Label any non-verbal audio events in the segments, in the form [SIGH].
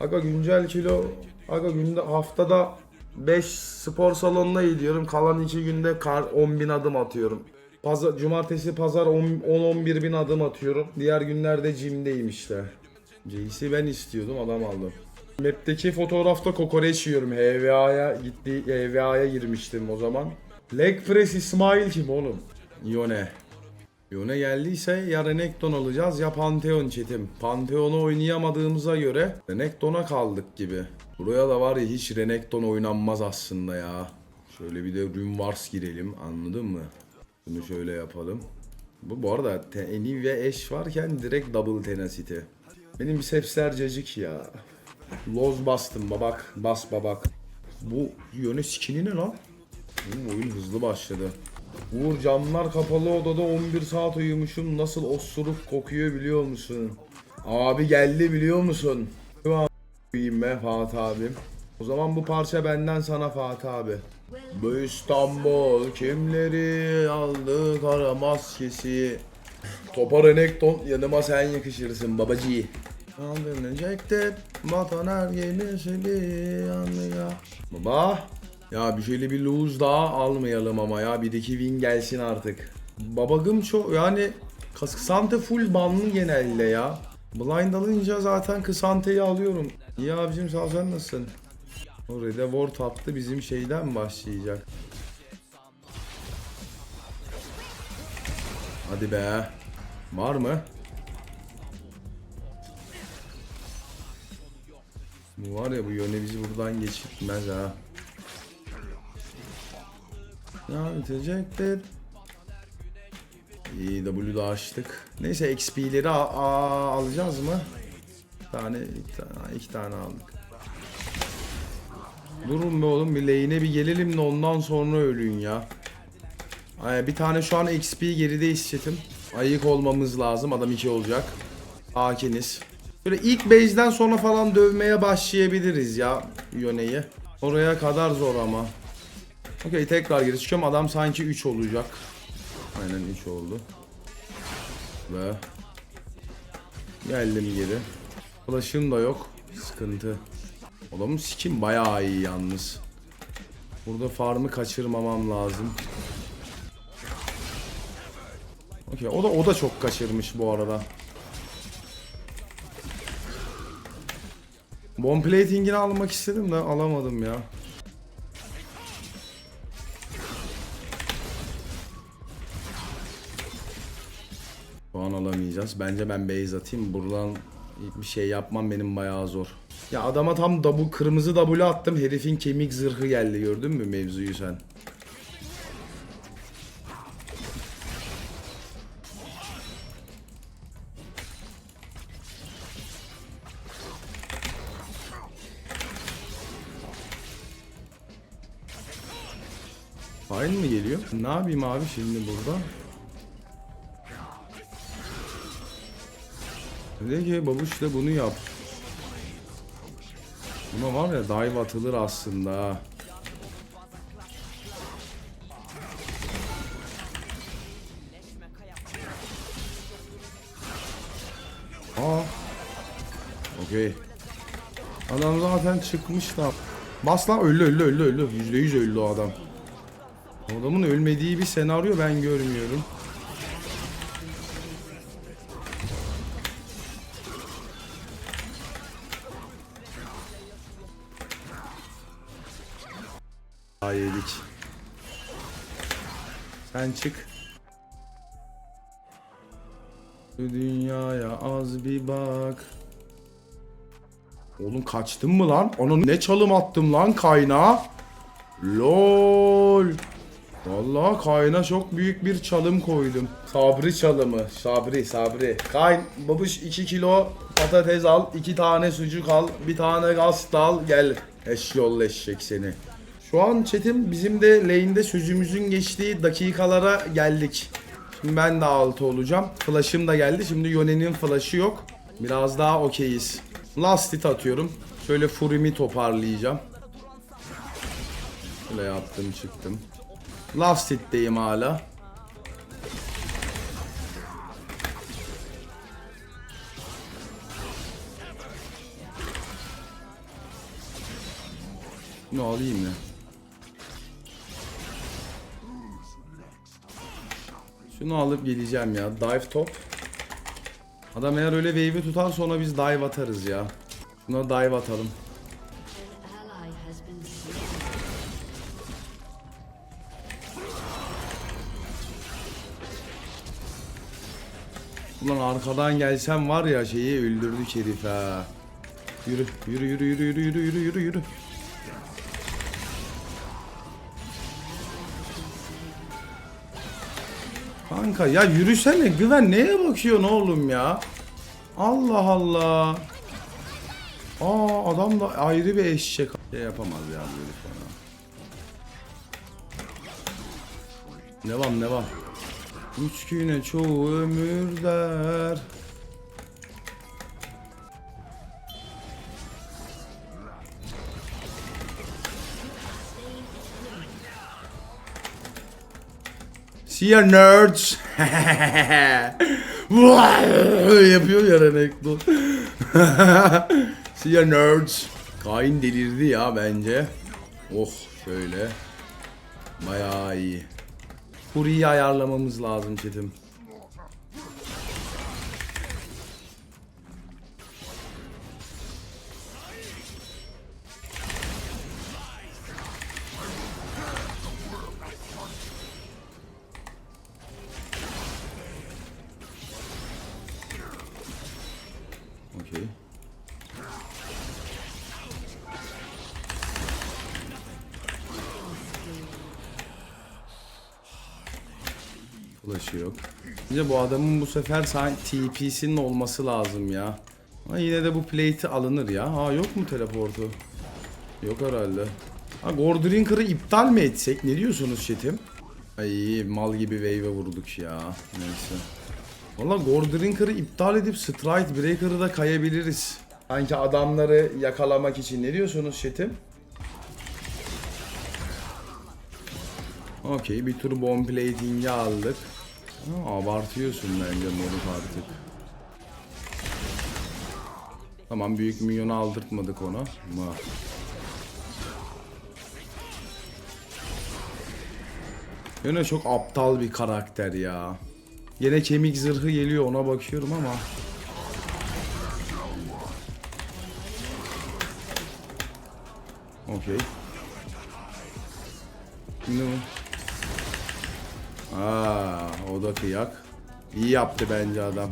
Aga güncel kilo aga günde haftada 5 spor salonuna gidiyorum. Kalan 2 günde kar 10 bin adım atıyorum. Pazar, cumartesi pazar 10-11 bin adım atıyorum. Diğer günlerde jimdeyim işte. JC ben istiyordum adam aldım. Map'teki fotoğrafta kokoreç yiyorum. HVA'ya gitti HVA'ya girmiştim o zaman. Leg press İsmail kim oğlum? Yone. Yone geldiyse ya Renekton alacağız ya Pantheon çetim. Pantheon'u oynayamadığımıza göre Renekton'a kaldık gibi. Buraya da var ya hiç Renekton oynanmaz aslında ya. Şöyle bir de Rune Wars girelim anladın mı? Bunu şöyle yapalım. Bu bu arada Eni ve Eş varken direkt double tenacity. Benim bisepsler cacık ya. Loz bastım babak. Bas babak. Bu yöne skini ne lan? Bu oyun hızlı başladı. Uğur camlar kapalı odada 11 saat uyumuşum. Nasıl osuruk kokuyor biliyor musun? Abi geldi biliyor musun? Uyuyayım be Fatih abim. O zaman bu parça benden sana Fatih abi. Bu İstanbul kimleri aldı kara maskesi. Topa Renekton yanıma sen yakışırsın babacı. Aldırılacaktı vatan her yenisini anlıyor. Baba. Ya bir şöyle bir lose daha almayalım ama ya bir iki win gelsin artık. Babagım çok yani Kısante full banlı genelde ya. Blind alınca zaten Kısante'yi alıyorum. İyi abicim sağ sen nasılsın? O Red'e ward attı bizim şeyden başlayacak? Hadi be. Var mı? Bu var ya bu yöne bizi buradan geçirtmez ha. Ya bitecektir. İyi W'da açtık. Neyse XP'leri alacağız mı? Bir tane, iki tane, iki tane aldık. Durun be oğlum bir lane'e bir gelelim de ondan sonra ölün ya. Ay, bir tane şu an XP gerideyiz chatim. Ayık olmamız lazım. Adam 2 olacak. Sakiniz. Böyle ilk base'den sonra falan dövmeye başlayabiliriz ya Yone'yi. Oraya kadar zor ama. Okey tekrar geri çıkıyorum. Adam sanki 3 olacak. Aynen 3 oldu. Ve geldim geri. Flash'ım da yok. Sıkıntı. Adamın skin bayağı iyi yalnız. Burada farmı kaçırmamam lazım. Okey o da o da çok kaçırmış bu arada. Bomb plating'ini almak istedim de alamadım ya. Alamayacağız. Bence ben base atayım. Buradan bir şey yapmam benim bayağı zor. Ya adama tam double, kırmızı W attım. Herifin kemik zırhı geldi. Gördün mü mevzuyu sen? Aynı mı geliyor? Ne yapayım abi şimdi burada? Ki babuş da bunu yap. Buna var ya dive atılır aslında. Aa. Okey. Adam zaten çıkmış da. Bas lan öldü öldü öldü öldü. Yüzde yüz öldü o adam. Adamın ölmediği bir senaryo ben görmüyorum. Aa yedik. Sen çık. Şu dünyaya az bir bak. Oğlum kaçtın mı lan? Onu ne çalım attım lan kaynağa? LOL. Vallahi kayna çok büyük bir çalım koydum. Sabri çalımı. Sabri, sabri. Kayn, babuş 2 kilo patates al, 2 tane sucuk al, bir tane gaz al, gel. Eşyol eşek seni. Şu an chatim bizim de lane'de sözümüzün geçtiği dakikalara geldik. Şimdi ben de altı olacağım. Flash'ım da geldi. Şimdi Yone'nin flash'ı yok. Biraz daha okeyiz. Last hit atıyorum. Şöyle Furim'i toparlayacağım. Şöyle yaptım çıktım. Last hit'teyim hala. Bunu alayım ya. Şunu alıp geleceğim ya. Dive top. Adam eğer öyle wave'i tutar sonra biz dive atarız ya. Şuna dive atalım. Ulan arkadan gelsem var ya şeyi öldürdük herif ha. Yürü yürü yürü yürü yürü yürü yürü yürü yürü. Kanka ya yürüsene güven neye bakıyorsun oğlum ya? Allah Allah. Aa adam da ayrı bir eşek. Şey yapamaz ya bu herif bana. Devam devam. Üç güne çoğu ömür der. See ya nerds. [LAUGHS] Yapıyor ya Renekton. [LAUGHS] See ya nerds. Kain delirdi ya bence. Oh şöyle. Bayağı iyi. Kuriyi ayarlamamız lazım çetim. Bence bu adamın bu sefer sanki TP'sinin olması lazım ya. Ama yine de bu plate'i alınır ya. Ha yok mu teleportu? Yok herhalde. Ha Gordrinker'ı iptal mi etsek? Ne diyorsunuz chat'im? Ay mal gibi wave'e vurduk ya. Neyse. Valla Gordrinker'ı iptal edip Stride Breaker'ı da kayabiliriz. Sanki adamları yakalamak için. Ne diyorsunuz chat'im? Okey bir tur bomb plating'i aldık. Abartıyorsun bence moruk artık. Tamam büyük minyonu aldırtmadık ona. Ama Yine çok aptal bir karakter ya. Yine kemik zırhı geliyor ona bakıyorum ama. Okey. Şimdi bu. O da kıyak. İyi yaptı bence adam.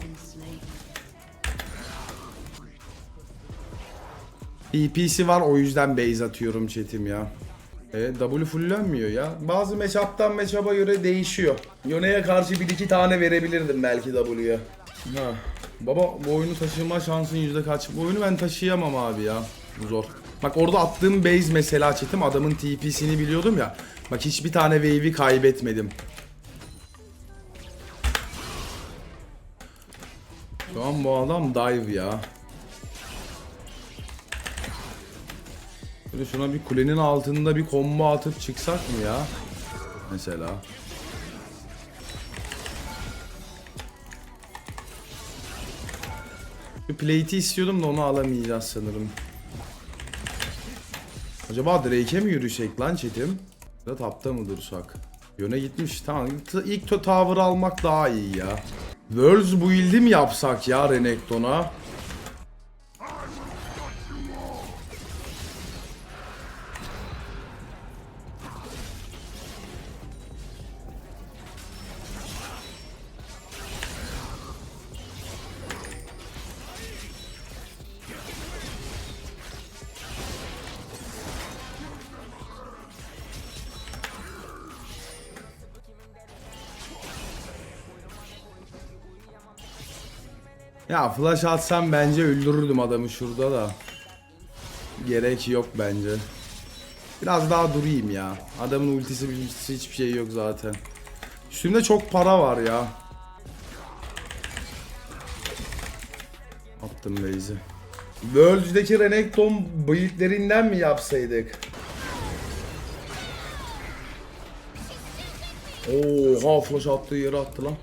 EP'si var o yüzden base atıyorum chatim ya. E, W fullenmiyor ya. Bazı matchup'tan matchup'a göre değişiyor. Yone'ye karşı bir iki tane verebilirdim belki W'ye. Ha. Baba bu oyunu taşıma şansın yüzde kaç? Bu oyunu ben taşıyamam abi ya. Zor. Bak orada attığım base mesela çetim adamın TP'sini biliyordum ya. Bak hiçbir tane wave'i kaybetmedim. Şu an bu adam dive ya. Böyle şuna bir kulenin altında bir combo atıp çıksak mı ya? Mesela. Bir plate'i istiyordum da onu alamayacağız sanırım. Acaba Drake'e mi yürüyecek lan çetim? Ya tapta mı dursak? Yöne gitmiş. Tamam. İlk tower almak daha iyi ya. Worlds build'i mi yapsak ya Renekton'a? Ya flash atsam bence öldürürdüm adamı şurada da. Gerek yok bence. Biraz daha durayım ya. Adamın ultisi ultisi hiçbir şey yok zaten. Üstümde çok para var ya. Attım base'i. Worlds'deki Renekton build'lerinden mi yapsaydık? Oha flash attığı yere attı lan.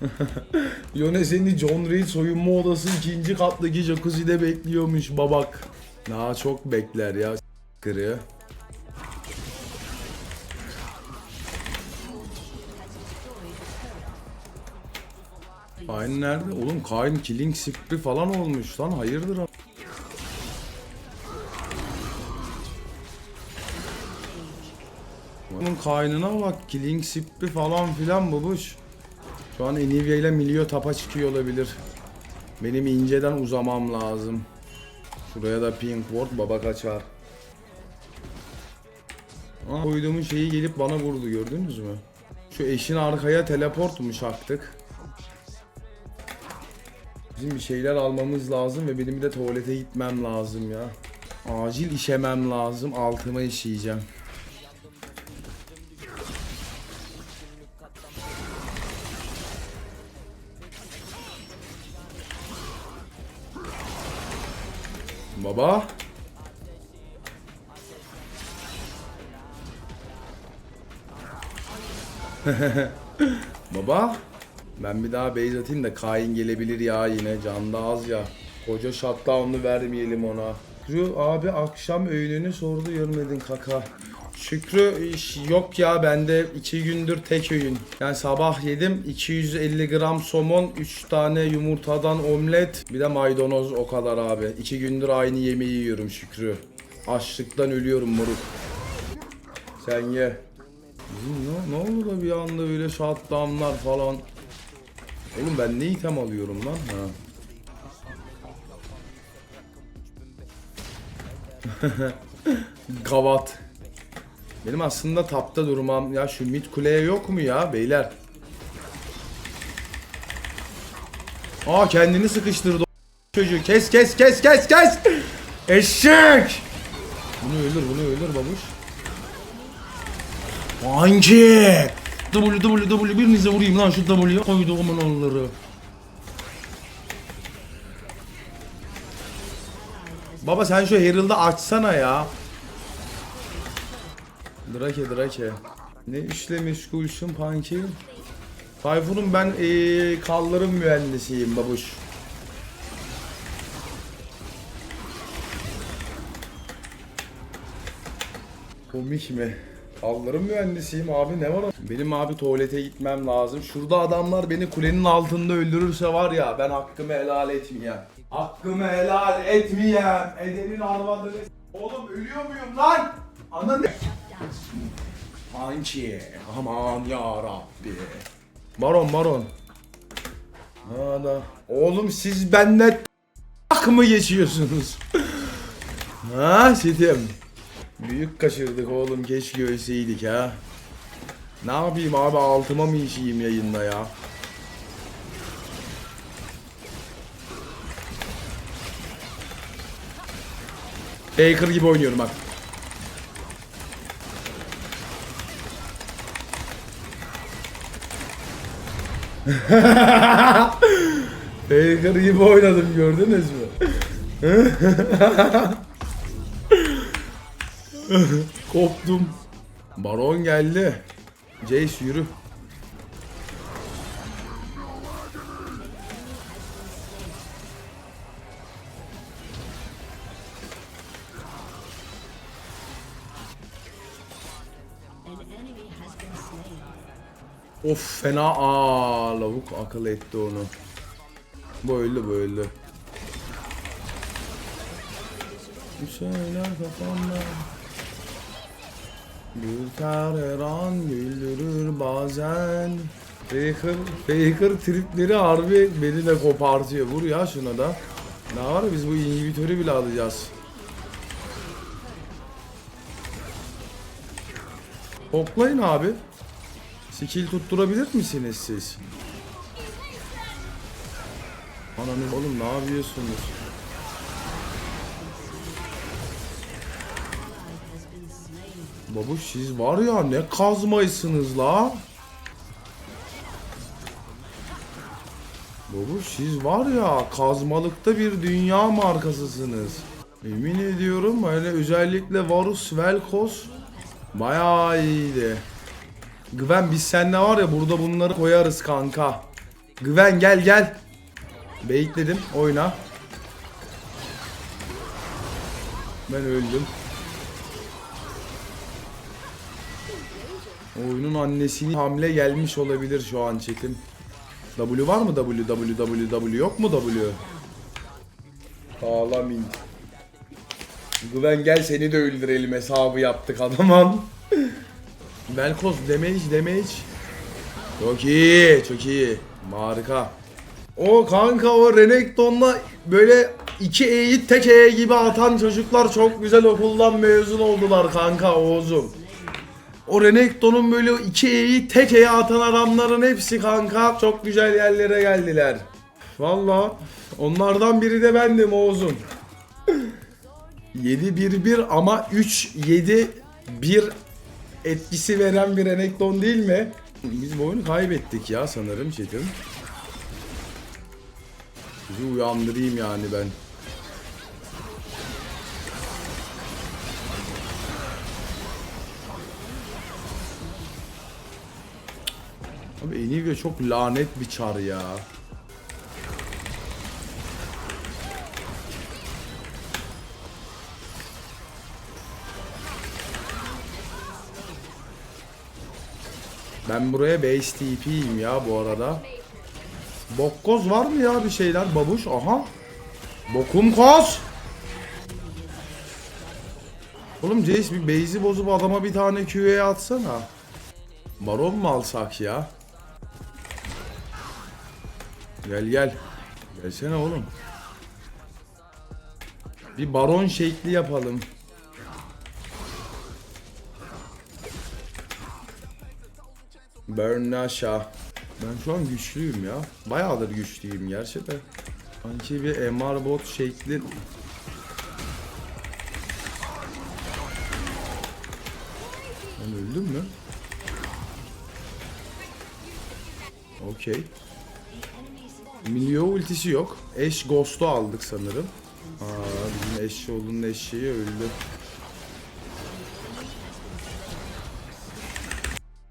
[LAUGHS] Yone seni John Reed soyunma odası ikinci kattaki jacuzzi'de bekliyormuş babak. Daha çok bekler ya. Kırıyor. Kayn nerede? Oğlum Kayn killing spree falan olmuş lan hayırdır a- Bunun bak killing spree falan filan babuş. Şu an Enivia ile Milio tapa çıkıyor olabilir. Benim inceden uzamam lazım. Şuraya da pink ward baba kaçar. Aa, koyduğumun şeyi gelip bana vurdu gördünüz mü? Şu eşin arkaya teleportmuş aktık. Bizim bir şeyler almamız lazım ve benim bir de tuvalete gitmem lazım ya. Acil işemem lazım. Altıma işeyeceğim. Baba. [LAUGHS] Baba. Ben bir daha base atayım da Kain gelebilir ya yine. Can da az ya. Koca shutdown'u vermeyelim ona. Şükrü abi akşam öğününü sordu görmedin kaka. Şükrü yok ya bende 2 gündür tek öğün. Yani sabah yedim 250 gram somon, 3 tane yumurtadan omlet, bir de maydanoz o kadar abi. 2 gündür aynı yemeği yiyorum Şükrü. Açlıktan ölüyorum moruk. Sen ye. Ne, ne oldu da bir anda öyle shutdownlar falan. Oğlum ben ne item alıyorum lan? Ha. [LAUGHS] Gavat. Benim aslında tapta durmam. Ya şu mid kuleye yok mu ya beyler? Aa kendini sıkıştırdı çocuğu. Kes kes kes kes kes. Eşek. Bunu öldür bunu öldür babuş. Hangi? W W W birinize vurayım lan şu W'ye koydu aman onları. Baba sen şu Herald'ı açsana ya. Drake Drake. Ne işle meşgulsün Punky? Tayfun'un ben ee, kalların mühendisiyim babuş. Komik mi? Kalların mühendisiyim abi ne var? Benim abi tuvalete gitmem lazım. Şurada adamlar beni kulenin altında öldürürse var ya ben hakkımı helal etmeyeyim. Hakkımı helal etmeyeyim. Edenin arvadını. Oğlum ölüyor muyum lan? Ananı. Hangi? Aman ya Rabbi. Baron baron. Ana. Oğlum siz benimle tak mı geçiyorsunuz? ha sitim. Büyük kaçırdık oğlum keşke ölseydik ha. Ne yapayım abi altıma mı işeyim yayında ya? Baker gibi oynuyorum bak. [LAUGHS] Baker gibi oynadım gördünüz mü? [LAUGHS] Koptum. Baron geldi. Jace yürü. Of fena aa lavuk akıl etti onu. Bu öldü bu öldü. Bir şeyler kafamda. Gülter her an güldürür bazen. Faker, Faker tripleri harbi beni de kopartıyor. Vur ya şuna da. Ne var biz bu inhibitörü bile alacağız. Toplayın abi. Skill tutturabilir misiniz siz? Ananı oğlum ne yapıyorsunuz? Babuş siz var ya ne kazmaysınız la. Babuş siz var ya kazmalıkta bir dünya markasısınız. Emin ediyorum öyle özellikle Varus Velkos bayağı iyiydi. Güven biz seninle var ya burada bunları koyarız kanka. Güven gel gel. Beyitledim oyna. Ben öldüm. Oyunun annesini hamle gelmiş olabilir şu an çetim. W var mı W? W, W, W yok mu W? Sağlam. Güven gel seni de öldürelim hesabı yaptık adamın. Velkos damage damage. Çok iyi çok iyi. Harika. O kanka o Renekton'la böyle iki E'yi tek E gibi atan çocuklar çok güzel okuldan mezun oldular kanka Oğuz'um. O Renekton'un böyle iki E'yi tek E'ye atan adamların hepsi kanka çok güzel yerlere geldiler. Valla onlardan biri de bendim Oğuz'um. [LAUGHS] 7-1-1 ama 3-7-1 etkisi veren bir Renekton değil mi? Biz bu oyunu kaybettik ya sanırım çetim. Sizi uyandırayım yani ben. Abi Enivia çok lanet bir çar ya. Ben buraya base TP'yim ya bu arada. Bokkoz var mı ya bir şeyler babuş? Aha. Bokum koz. Oğlum Jace bir base'i bozup adama bir tane QA atsana. Baron mu alsak ya? Gel gel. Gelsene oğlum. Bir baron şekli yapalım. Burn aşağı. Ben şu an güçlüyüm ya. Bayağıdır güçlüyüm gerçi de. Sanki bir MR bot şekli. Ben öldüm mü? Okey. Milyo ultisi yok. Eş Ghost'u aldık sanırım. Aa, bizim eşşoğlunun eşeği öldü.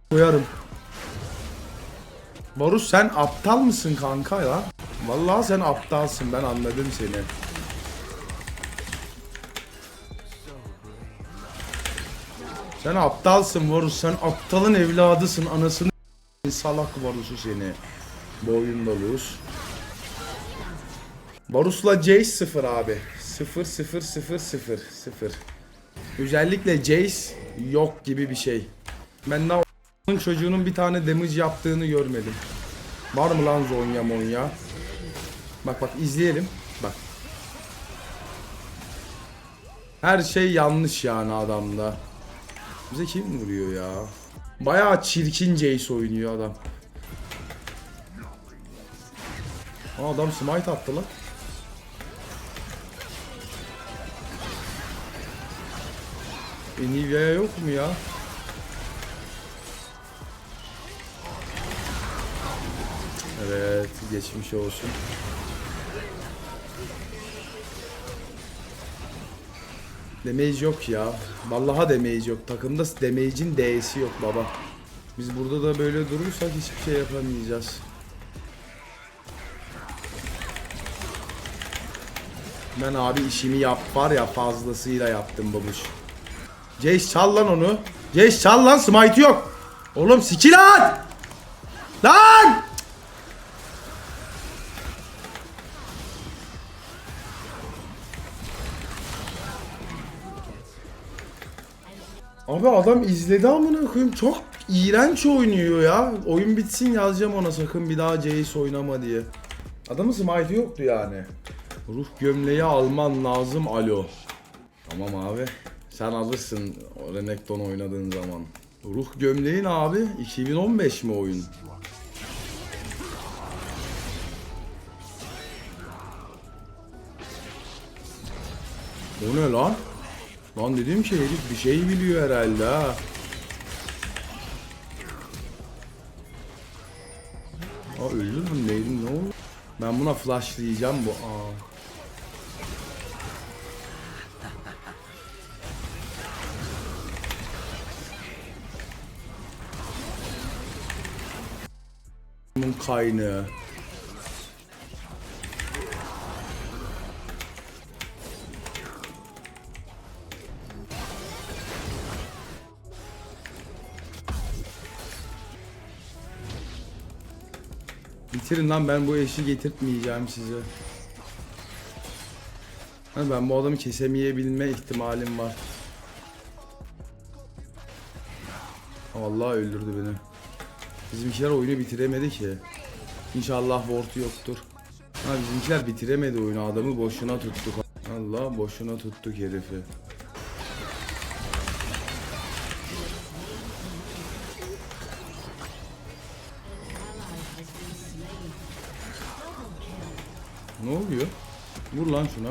Koyarım. Barus sen aptal mısın kanka ya? Vallahi sen aptalsın ben anladım seni. Sen aptalsın Varus sen aptalın evladısın anasını salak Varus'u seni. Bu oyunda lose. Varus'la Jace 0 abi. 0 0 0 0 0. Özellikle Jace yok gibi bir şey. Ben daha çocuğunun bir tane damage yaptığını görmedim. Var mı lan Zonya Monya? Bak bak izleyelim. Bak. Her şey yanlış yani adamda. Bize kim vuruyor ya? Bayağı çirkin Jace oynuyor adam. Aa, adam smite attı lan. Enivia'ya yok mu ya? Evet, geçmiş olsun. Damage yok ya. Vallahi damage yok. Takımda damage'in D'si yok baba. Biz burada da böyle durursak hiçbir şey yapamayacağız. Ben abi işimi yap var ya fazlasıyla yaptım babuş. Jace çal lan onu. Jace çal lan smite yok. Oğlum skill at. Lan! Abi adam izledi amına koyayım. Çok iğrenç oynuyor ya. Oyun bitsin yazacağım ona sakın bir daha Jace oynama diye. Adamın smite yoktu yani. Ruh gömleği alman lazım alo. Tamam abi. Sen alırsın Renekton oynadığın zaman. Ruh gömleğin abi 2015 mi oyun? O ne lan? Lan dedim ki herif bir şey biliyor herhalde ha. Aa öldü mü neydim ne oldu? Ben buna flashlayacağım bu. Aa. Bunun kaynağı. Bitirin lan ben bu eşi getirtmeyeceğim size. Ben bu adamı kesemeyebilme ihtimalim var. Vallahi öldürdü beni. Bizimkiler oyunu bitiremedi ki. İnşallah ward yoktur. Ha bizimkiler bitiremedi oyunu. Adamı boşuna tuttuk. Allah boşuna tuttuk herifi. Ne oluyor? Vur lan şuna.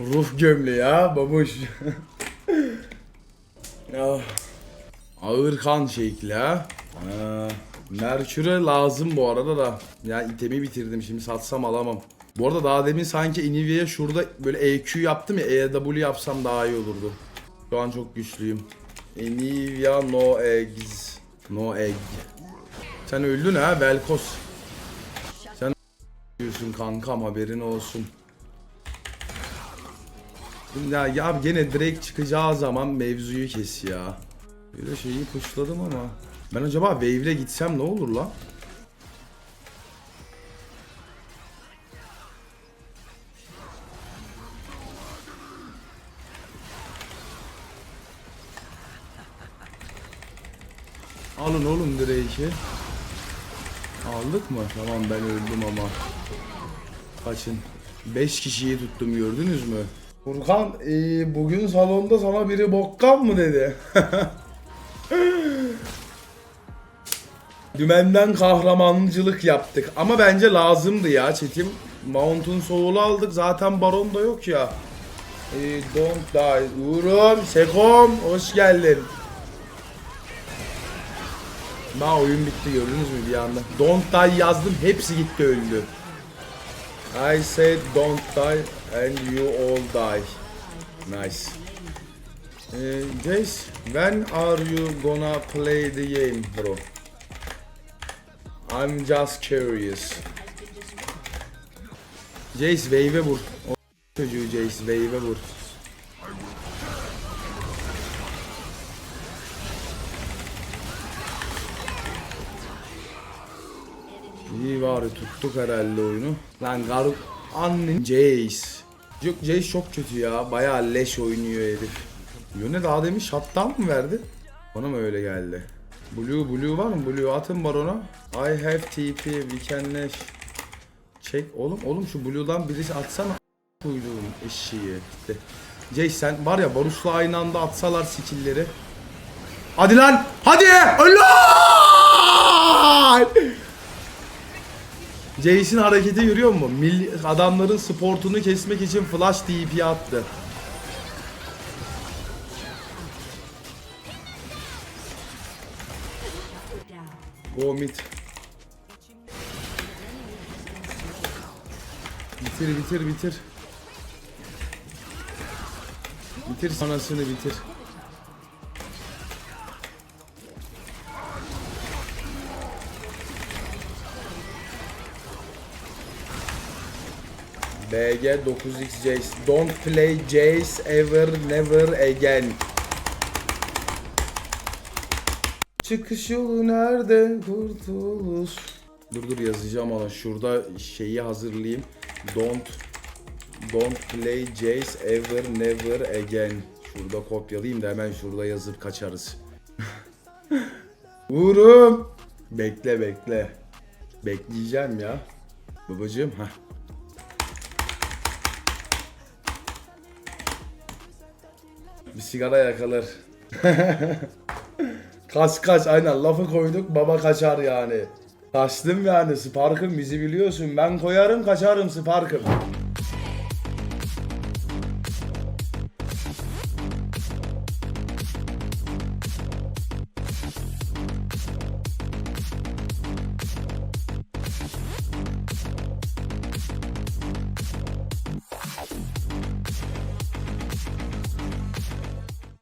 Ruh gömle ya babuş. [LAUGHS] Ağır kan şekli ha. Ha. Merkür'e lazım bu arada da. Ya itemi bitirdim şimdi satsam alamam. Bu arada daha demin sanki Enivia'ya şurada böyle EQ yaptım ya EW yapsam daha iyi olurdu. Şu an çok güçlüyüm. Enivia no eggs. No egg. Sen öldün ha Velkos. Sen diyorsun kankam haberin olsun. Ya, ya gene Drake çıkacağı zaman mevzuyu kes ya. Böyle şeyi pushladım ama. Ben acaba Wave'le gitsem ne olur lan? Alın oğlum Drake'i. Aldık mı? Tamam ben öldüm ama. Kaçın. 5 kişiyi tuttum gördünüz mü? Furkan ee, bugün salonda sana biri bokkan mı dedi. [LAUGHS] Dümenden kahramanlıcılık yaptık. Ama bence lazımdı ya çetim. Mountain Soul'u aldık. Zaten Baron da yok ya. Ee, don't die. Uğur'um, Sekom hoş geldin. Daha oyun bitti gördünüz mü bir anda. Don't die yazdım hepsi gitti öldü. I said don't die and you all die. Nice. Ee, Jace, when are you gonna play the game bro? I'm just curious. Jace wave'e vur. O çocuğu Jace wave'e vur. İyi bari tuttuk herhalde oyunu. Lan garip annen Jace. Yok Jace çok kötü ya. Bayağı leş oynuyor herif. Yone daha demiş shutdown mı verdi? Bana mı öyle geldi? Blue Blue var mı? Blue atın barona. I have TP we. Çek oğlum oğlum şu Blue'dan birisi atsana kuyruğun eşeği. De. Jace sen var ya Barus'la aynı anda atsalar skill'leri. Hadi lan! Hadi! Allah! Jace'in hareketi görüyor musun? Milli, adamların sportunu kesmek için flash TP attı. Go mid. Bitir bitir bitir. Bitir sonrasını bitir. BG 9x Jace. Don't play Jace ever never again. Çıkış yolu nerede kurtuluş? Dur dur yazacağım ona. Şurada şeyi hazırlayayım. Don't Don't play Jace ever never again. Şurada kopyalayayım da hemen şurada yazıp kaçarız. [LAUGHS] Uğurum. Bekle bekle. Bekleyeceğim ya. Babacığım ha. Bir sigara yakalar. [LAUGHS] Kaç kaç aynen lafı koyduk baba kaçar yani. Kaçtım yani Spark'ım bizi biliyorsun ben koyarım kaçarım Spark'ım.